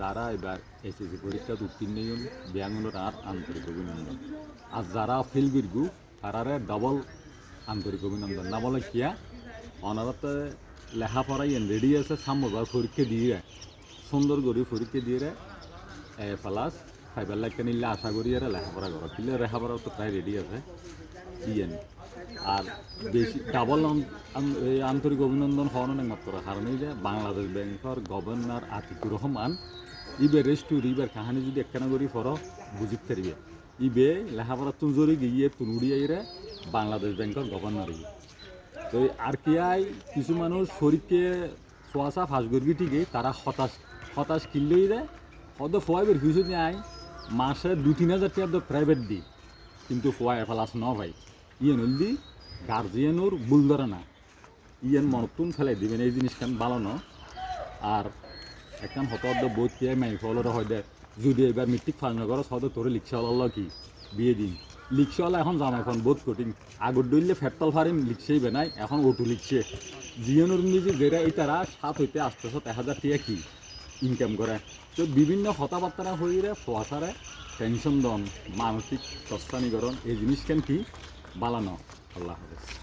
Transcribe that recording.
যারা এবার এসএসসি পরীক্ষা উত্তীর্ণ হইন ব্যাঙ্গনের আর আন্তরিক অভিনন্দন। আর যারা ফেল বিরগু তারারে ডবল আন্তরিক অভিনন্দন। না বলে কিয়া অনারতে লেখাপড়াই রেডি আছে সাম্যবার পরীক্ষা দিয়ে সুন্দর করে পরীক্ষা দিয়ে এ প্লাস ফাইবার লাইকে নিলে আশা করি এরা লেখাপড়া করো। কিন্তু লেখাপড়া তো প্রায় রেডি আছে। ইয়েন আর বেশি ডাবল আন্তরিক অভিনন্দন হওয়ার অনেক মাত্র কারণ এই যে বাংলাদেশ ব্যাংকের গভর্নর আতিকুর রহমান, ইবে রেস্টুর ইবের কাহানি যদি একখানা করি ফর বুঝিতে পারিবে ইবে লেখাপড়া তুন জরি গিয়ে তুন উড়িয়াইরে বাংলাদেশ ব্যাংকের গভর্নর ইয়ে তো আর কি আই কিছু মানুষ শরীরকে সোয়াশা ফাঁস গর্গি ঠিকই, তারা হতাশ হতাশ কিনলেই দেয় হয়তো ফোয়াইবের ফিসে আই, মাসে দু তিন হাজার টাকা প্রাইভেট দি কিন্তু ফোয়াই ফেলাস ন ভাই। ইয়ে নলদি গার্জিয়ানোর ভুল ধরে না। ইয়েন মনতুন ফেলাই দিবেন এই জিনিসখান ভালো ন। আর একখান হত বহুত কে মাই ফলরে হয় দে। যদি এবার মেট্রিক ফাল নগরস হয়তো তোর লিক্সাওয়ালা কি? বিয়ে দিন লিক্সাওয়ালা এখন জামা এখন বহুত কঠিন। আগর দইলে ফেটতল ফারিম লিখছেই বেনাই এখন ওটু লিখছে। জিয়নুর নিজে যেটা এই তারা সাত হইতে আস্তে আস্তে এক হাজার টিয়া কি? ইনকাম করে তো বিভিন্ন কথাবার্তা হইরে ফোয়াশারে টেনশন দন, মানসিক তস্তানিকরণ এই জিনিসখান কি? বালানো আল্লাহ হাফেজ।